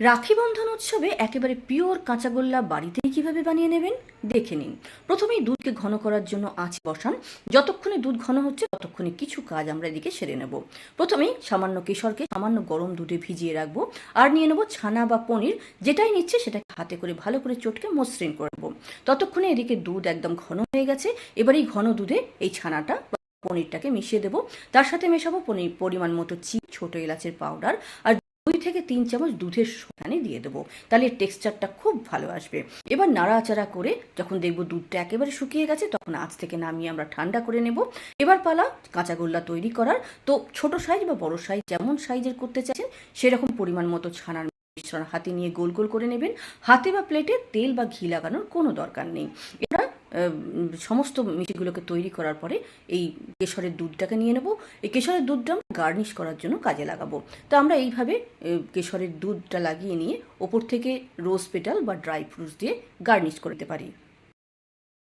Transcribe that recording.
রাখি বন্ধন উৎসবে একেবারে পিওর কাঁচাগোল্লা বাড়িতেই কীভাবে বানিয়ে নেবেন? দেখে নিন। প্রথমেই দুধকে ঘন করার জন্য আঁচ বসান। যতক্ষণে দুধ ঘন হচ্ছে, ততক্ষণে কিছু কাজ আমরা এদিকে সেরে নেব। প্রথমেই সামান্য কেশরকে সামান্য গরম দুধে ভিজিয়ে রাখব আর নিয়ে নেব ছানা বা পনির। যেটাই নিচ্ছে সেটাকে হাতে করে ভালো করে চটকে মসৃণ করব ততক্ষণে এদিকে দুধ একদম ঘন হয়ে গেছে। এবার এই ঘন দুধে এই ছানাটা পনিরটাকে মিশিয়ে দেবো। তার সাথে মেশাবো পনির পরিমাণ মতো চিপ ছোট এলাচের পাউডার আর থেকে তিন চামচ দুধের সোটানি দিয়ে দেবো। তাহলে টেক্সচারটা খুব ভালো আসবে। এবার নাড়াচাড়া করে যখন দেখব দুধটা একেবারে শুকিয়ে গেছে, তখন আজ থেকে নামিয়ে আমরা ঠান্ডা করে নেব। এবার পালা কাঁচাগোল্লা তৈরি করার। তো ছোট সাইজ বা বড় সাইজ যেমন সাইজের করতে চাইছেন, সেরকম পরিমাণ মতো ছানার মিশ্রণ হাতে নিয়ে গোল গোল করে নেবেন। হাতে বা প্লেটে তেল বা ঘি লাগানোর কোনো দরকার নেই। এবার সমস্ত মিষ্টিগুলোকে তৈরি করার পরে এই কেশরের দুধটাকে নিয়ে নেব। এই কেশরের দুধটা আমরা গার্নিশ করার জন্য কাজে লাগাবো। তো আমরা এইভাবে কেশরের দুধটা লাগিয়ে নিয়ে ওপর থেকে রোজ পেটাল বা ড্রাই ফ্রুটস দিয়ে গার্নিশ করতে পারি।